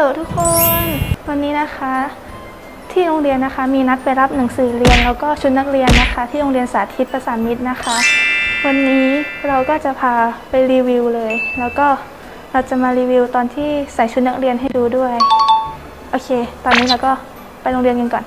ลทุกคน วันนี้นะคะ ที่โรงเรียนนะคะ มีนัดไปรับหนังสือเรียนแล้วก็ชุดนักเรียนนะคะ ที่โรงเรียนสาธิตประสานมิตรนะคะ วันนี้เราก็จะพาไปรีวิวเลย แล้วก็เราจะมารีวิวตอนที่ใส่ชุดนักเรียนให้ดูด้วย โอเค ตอนนี้เราก็ไปโรงเรียนกันก่อน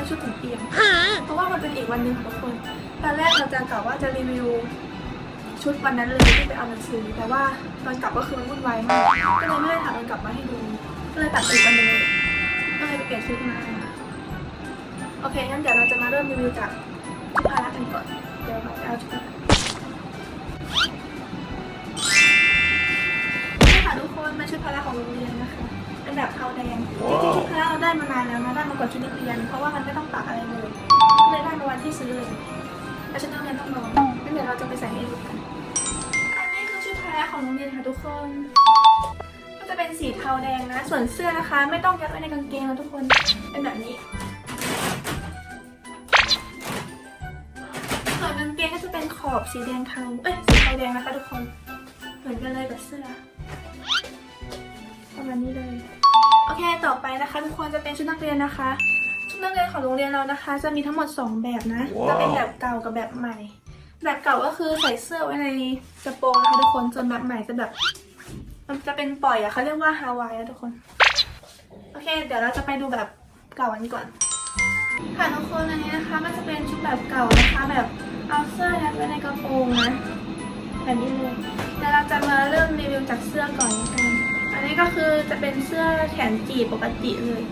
ไมชุดถึงเปียกเพราะว่ามันเป็นอีกวันหนึ่งค่ะทุกคนตอนแรกเราจะกล่าวว่าจะรีวิวชุดวันนั้นเลยที่ไปเอาหนังสือแต่ว่าตอนกลับก็คือมันวุ่นวายมากก็เลยไม่ได้ถ่ายตอนกลับมาให้ดูก็เลยตัดไปอีกวันหนึงเลยก็เลยไปเปลี่ยนชุดมาโอเคงั้นเดี๋ยวเราจะมาเริ่มรีวิวจากชุดพาระกันก่อนเดี๋ยวเราไปเอาชุดกันนี่ค่ะทุกคนเป็นชุดพละของโรงเรียนนะคะเป็นแบบเทาแดงจริง ๆชุดพละเราได้มานานแล้วนะได้มาก่อนชุดนักเรียน เพราะว่ามันไม่ต้องตักอะไรเลยก็เลยได้มาวันที่ซื้อเลยแต่ชุดนักเรียนต้องรองั้นเดี๋ยวเราจะไปใส่ให้ดูกัน อันนี้คือชุดพละของโรงเรียนค่ะทุกคน ก็จะเป็นสีเทาแดงนะ ส่วนเสื้อนะคะ ไม่ต้องยัดไว้ในกางเกงนะทุกคน เป็นแบบนี้ ส่วนกางเกงก็จะเป็นขอบสีแดงเทา เอ้ยสีเทาแดงนะคะทุกคน เหมือนกันเลยกับเสื้อประมาณนี้เลย เคต่อไปนะคะทุกคนจะเป็นชุดนักเรียนนะคะชุดนักเรียนของโรงเรียนเรานะคะ จะมีทั้งหมด 2 แบบนะจะเป็นแบบเก่ากับแบบใหม่ แบบเก่าก็คือใส่เสื้อไว้ในกระโปรงนะคะทุกคนส่วนแบบใหม่จะแบบมันจะเป็นปล่อยอะเขาเรียกว่าฮาวายนะทุกคนโอเค เดี๋ยวเราจะไปดูแบบเก่ากันก่อนค่ะทุกคนอันนี้นะคะก็จะเป็นชุดแบบเก่านะคะ แบบเอาเสื้อยัดไว้ในกระโปรงนะแบบนี้เลยเดี๋ยวเราจะมาเริ่มรีวิวจากเสื้อก่อนละกัน อันนี้ก็คือจะเป็นเสื้อแขนจีบปกติเลย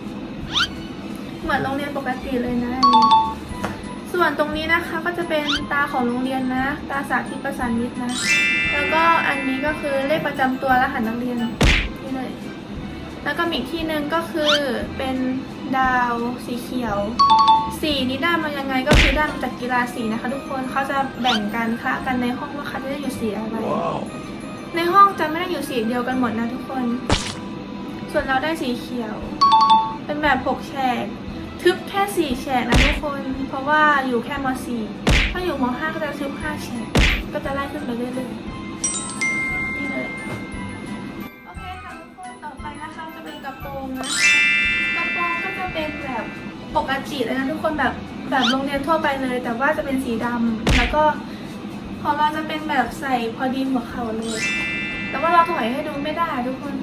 เหมือนโรงเรียนปกติเลยนะอันนี้ส่วนตรงนี้นะคะก็จะเป็นตาของโรงเรียนนะ ตาสาธิตประสานมิตรนะ แล้วก็อันนี้ก็คือเลขประจำตัวรหัสนักเรียนนี่เลย แล้วก็อีกที่หนึ่งก็คือเป็นดาวสีเขียว สีนี้ได้มายังไงก็คือได้มาจากกีฬาสีนะคะ ทุกคนเขาจะแบ่งกันคะกันในห้องว่าใครจะได้อยู่สีอะไร ในห้องจะไม่ได้อยู่สีเดียวกันหมดนะทุกคน ส่วนเราได้สีเขียว เป็นแบบหกแฉก ทึบแค่สี่แฉกนะทุกคน เพราะว่าอยู่แค่มสี่ถ้าอยู่มห้าก็จะทึบห้าแฉก ก็จะไล่ขึ้นไปเรื่อยๆ นี่เลย โอเคค่ะทุกคน ต่อไปนะคะจะเป็นกระโปรงนะ กระโปรงก็จะเป็นแบบปกติเลยนะทุกคนแบบแบบโรงเรียนทั่วไปเลย แต่ว่าจะเป็นสีดำแล้วก็ ของเราจะเป็นแบบใส่พอดีหัวเข่าเลย แต่ว่าเราถอยให้ดูไม่ได้ทุกคน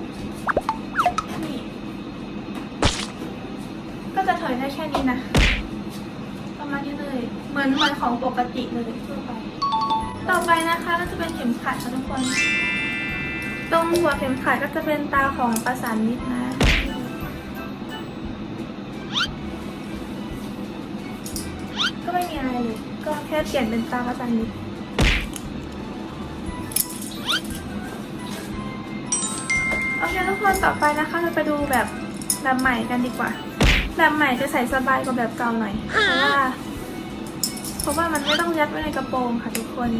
นี่ ก็จะถอยได้แค่นี้นะ ประมาณนี้เลย เหมือนเหมือนของปกติเลยทั่วไป ต่อไปนะคะก็จะเป็นเข็มขัดค่ะทุกคน ตรงหัวเข็มขัดก็จะเป็นตาของประสานมิตรนะก็ไม่มีอะไรเลย ก็แค่เปลี่ยนเป็นตาประสานมิตร โอเคทุกคนต่อไปนะคะเราไปดูแบบแบบใหม่กันดีกว่า แบบใหม่จะใส่สบายกว่าแบบเก่าหน่อย เพราะว่าเพราะว่ามันไม่ต้องยัดไว้ในกระโปรงค่ะทุกคน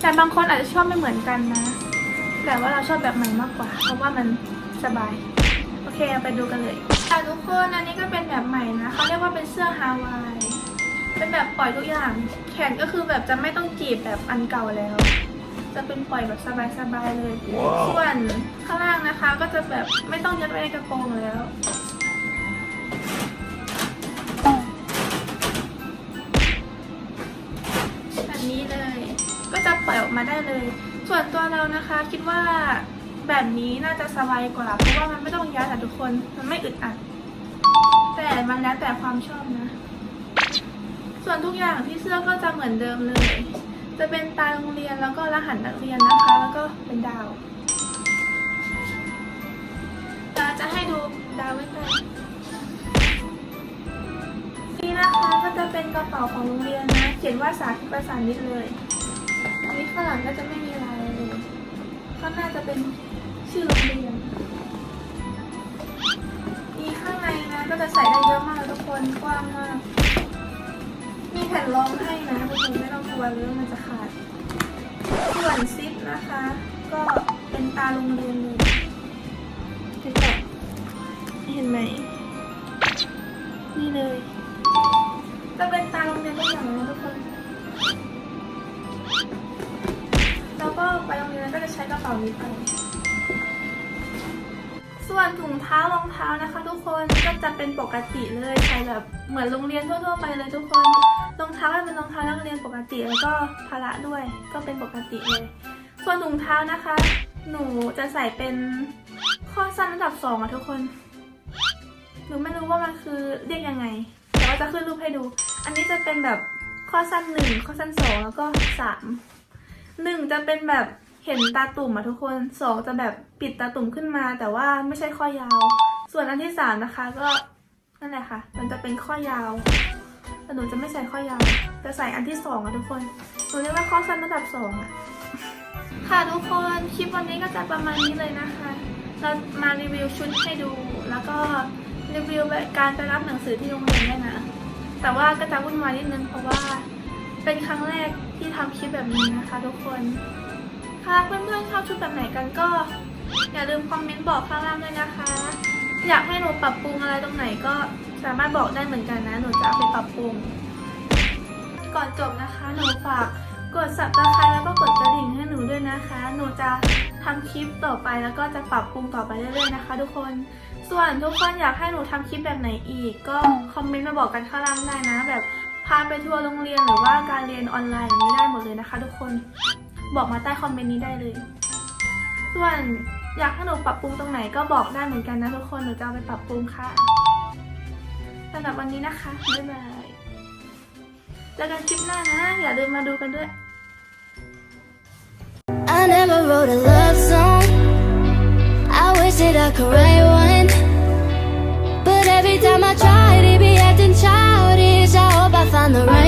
แต่บางคนอาจจะชอบไม่เหมือนกันนะ แต่ว่าเราชอบแบบใหม่มากกว่า เพราะว่ามันสบาย โอเคเอาไปดูกันเลยค่ะทุกคนอันนี้ก็เป็นแบบใหม่นะเขาเรียกว่าเป็นเสื้อฮาวาย เป็นแบบปล่อยทุกอย่าง แขนก็คือแบบจะไม่ต้องจีบแบบอันเก่าแล้วจะเป็นปล่อยแบบสบายๆเลย ส่วนข้างล่างนะคะ ก็จะแบบไม่ต้องยัดไว้ในกระโปรงแล้วแบบนี้เลย ก็จะปล่อยออกมาได้เลย ส่วนตัวเรานะคะคิดว่าแบบนี้น่าจะสบายกว่าเพราะว่ามันไม่ต้องยัดอะทุกคนมันไม่อึดอัด แต่มันแล้วแต่ความชอบนะ ส่วนทุกอย่างที่เสื้อก็จะเหมือนเดิมเลย จะเป็นตาโรงเรียนแล้วก็รหัสนักเรียนนะคะ แล้วก็เป็นดาว นี่นะคะก็จะเป็นกระเป๋าของโรงเรียนนะ เขียนว่าสาธิตประสานมิตรเลย อันนี้ข้างหลังก็จะไม่มีลายเลยข้างหน้าจะเป็นชื่อโรงเรียนมีข้างในนะก็จะใส่ได้เยอะมากทุกคนกว้างมาก มีแผ่นรองให้นะทุกคนไม่ต้องกลัวเลยว่ามันจะขาด ส่วนซิปนะคะ ก็เป็นตาโรงเรียน ไหม นี่เลยจะเป็นตาโรงเรียนตัวอย่างนะทุกคน แล้วก็ไปโรงเรียนก็จะใช้กระเป๋านี้ไปส่วนถุงเท้ารองเท้านะคะ ทุกคนก็จะเป็นปกติเลยใช้แบบเหมือนโรงเรียนทั่วๆไปเลยทุกคนรองเท้าก็เป็นรองเท้านักเรียนปกติแล้วก็พละด้วย ก็เป็นปกติเลย ส่วนถุงเท้านะคะ หนูจะใส่เป็นข้อสั้นระดับสองอะทุกคน หนูไม่รู้ว่ามันคือเรียกยังไงแต่ว่าจะขึ้นรูปให้ดู อันนี้จะเป็นแบบข้อสั้นหนึ่งข้อสั้นสองแล้วก็สามหนึ่งจะเป็นแบบเห็นตาตุ่มอะทุกคนสองจะแบบปิดตาตุ่มขึ้นมา แต่ว่าไม่ใช่ข้อยาว ส่วนอันที่สามนะคะก็นั่นแหละค่ะ มันจะเป็นข้อยาวแต่หนูจะไม่ใส่ข้อยาวจะใส่อันที่สองอะทุกคนหนูเรียกว่าข้อสั้นระดับสองอะค่ะทุกคนคลิปวันนี้ก็จะประมาณนี้เลยนะคะ เรามารีวิวชุดให้ดูแล้วก็ รีวิวการไปรับหนังสือที่โรงเรียนด้วยนะ แต่ว่าก็จะวุ่นวายนิดนึงเพราะว่าเป็นครั้งแรกที่ทำคลิปแบบนี้นะคะทุกคนค่ะเพื่อนๆชอบชุดแบบไหนกันก็อย่าลืมคอมเมนต์บอกข้างล่างด้วยนะคะ อยากให้หนูปรับปรุงอะไรตรงไหนก็สามารถบอกได้เหมือนกันนะหนูจะไปปรับปรุง ก่อนจบนะคะหนูฝากกด subscribe แล้วก็กดกระดิ่งให้หนูด้วยนะคะ หนูจะทำคลิปต่อไปแล้วก็จะปรับปรุงต่อไปเรื่อยๆนะคะ ทุกคน ส่วนทุกคนอยากให้หนูทำคลิปแบบไหนอีก ก็คอมเมนต์มาบอกกันข้างล่างได้นะ แบบพาไปทัวร์โรงเรียนหรือว่าการเรียนออนไลน์อย่างนี้ได้หมดเลยนะคะ ทุกคนบอกมาใต้คอมเมนต์นี้ได้เลย ส่วนอยากให้หนูปรับปรุงตรงไหนก็บอกได้เหมือนกันนะทุกคนหนูจะเอาไปปรับปรุงค่ะสำหรับวันนี้นะคะบ๊ายบายเจอกันคลิปหน้านะ อย่าลืมมาดูกันด้วย I never wrote a love song. I wish that I could write one. Time I tried, it be acting childish. I hope I find the right